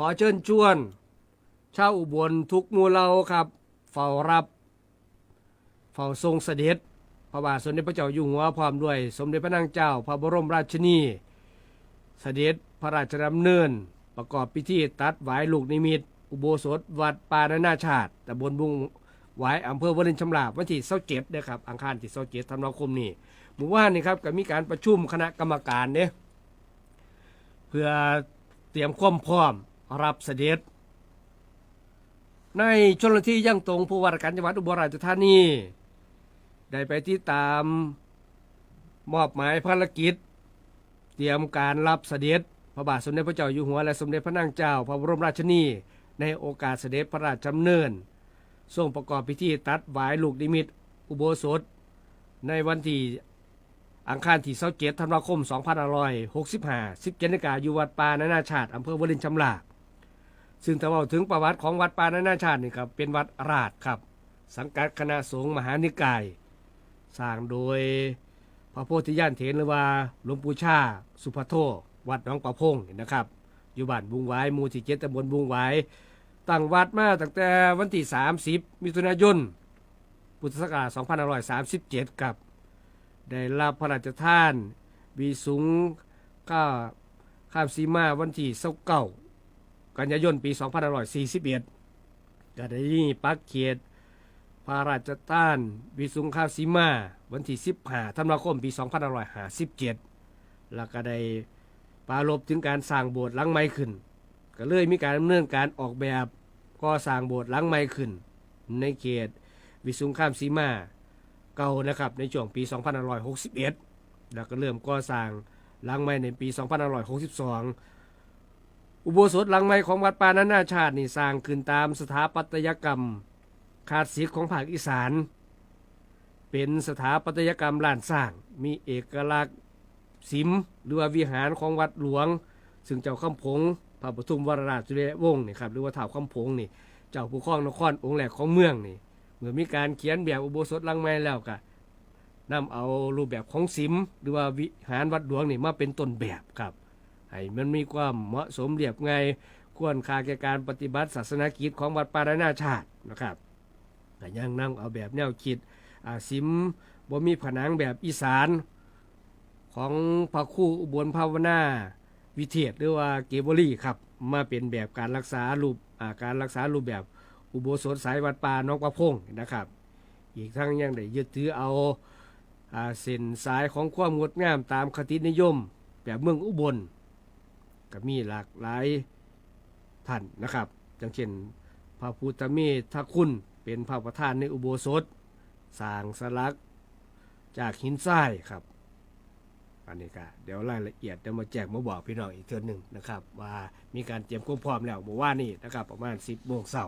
ขอเชิญชวน ชาวอุบลทุกหมู่เหล่าครับ เฝ้ารับ เฝ้าทรงเสด็จ พระบาทสมเด็จพระเจ้าอยู่หัวพร้อมด้วย สมเด็จพระนางเจ้า พระบรมราชินี เสด็จพระราชดำเนิน ประกอบพิธีตัดหวายลูกนิมิต อุโบสถ วัดปานานาชาติตำบลบุงหวายอำเภอวรินชำราบวันที่27นะครับอังคารที่27ธันวาคมนี้หมู่ว่านนี่ครับก็มีการประชุมคณะกรรมการเนี่ยเพื่อเตรียมความพร้อม รับเสด็จ ในชนที่ยั่งตรงผู้ว่าราชการจังหวัดอุบลราชธานี ได้ไปที่ตามมอบหมายภารกิจ เตรียมการรับเสด็จ พระบาทสมเด็จพระเจ้าอยู่หัวและสมเด็จพระนางเจ้า พระบรมราชินี ในโอกาสเสด็จพระราชดำเนินทรงประกอบพิธีตัดหวายลูกนิมิต อุโบสถ ในวันที่อังคารที่27ธันวาคม 2565 17นาฬิกาอยู่วัดป่านานาชาติอำเภอวลินชำราบ ซึ่งถ้าเราถึงประวัติของวัดป่านานาชาตินี่ครับเป็นวัดราชครับ สังกัดคณะสงฆ์มหานิกาย สร้างโดยพระโพธิญาณเถรหรือว่าหลวงปู่ชา สุภโทวัดหนองประพงนะครับ อยู่บ้านบุงไว้หมู่ที่เจ็ดตำบลบุงไว้ตั้งวัดมาตั้งแต่วันที่ 30 มิถุนายน พุทธศักราช2537ครับ ได้รับพระราชทานวีสูงก้าข้ามสีมาวันที่29กั กันยายนปี 2541ก็ได้นี่ปักเขตพระราชทาน วิสุงคาสีมา วันที่ 15ธันวาคมปี 2557 แล้วก็ได้ปารบถึงการสร้างโบสถ์หลังใหม่ขึ้น ก็เลยมีการดำเนินการออกแบบก่อสร้างโบสถ์หลังใหม่ขึ้น ในเขตวิสุงคามสีมาเก่านะครับในช่วงปี2561 แล้วก็เริ่มก่อสร้างหลังใหม่ในปี 2562 อุโบสถหลังใหม่ของวัดปานานาชาตินี่สร้างขึ้นตามสถาปัตยกรรม ขาดศิษย์ของภาคอีสาน เป็นสถาปัตยกรรมล้านสร้าง มีเอกลักษณ์สิมหรือว่าวิหารของวัดหลวง ซึ่งเจ้าคำพงพระปทุมวรราชสุริยวงศ์นี่ครับหรือว่าท้าวคำพงนี่เจ้าผู้ครองนครองค์แรกของเมืองนี่เมื่อมีการเขียนแบบอุโบสถหลังใหม่แล้วก็นำเอารูปแบบของสิมหรือว่าวิหารวัดหลวงนี่มาเป็นต้นแบบครับ ให้มันมีความเหมาะสมเรียบง่ายควรค่าแก่การปฏิบัติศาสนกิจของวัดปารานาชาตินะครับแต่ยังนั่งเอาแบบแนวคิดอาซิมบ่มีผนังแบบอีสานของพระคู่อุบลภาวนาวิเทศหรือว่าเกบรี่ครับมาเป็นแบบการรักษารูปาการรักษารูปแบบอุโบสถสายวัดป่าน้องประพงนะครับ อีกทั้งยังได้ยึดถือเอาอาเส้นสายของความงดงามตามคตินิยม แบบเมืองอุบล ก็มีหลากหลายท่านนะครับ อย่างเช่น พระพุทธเมธคุณเป็นพระประธานในอุโบสถสร้างสลักจากหินทรายครับอันนี้ก็เดี๋ยวรายละเอียดเดี๋ยวมาแจ้งมาบอกพี่น้องอีกเทื่อหนึ่งนะครับ ว่ามีการเตรียมความพร้อมแล้วเมื่อวานนี้นะครับ ประมาณ 10โมงเช้า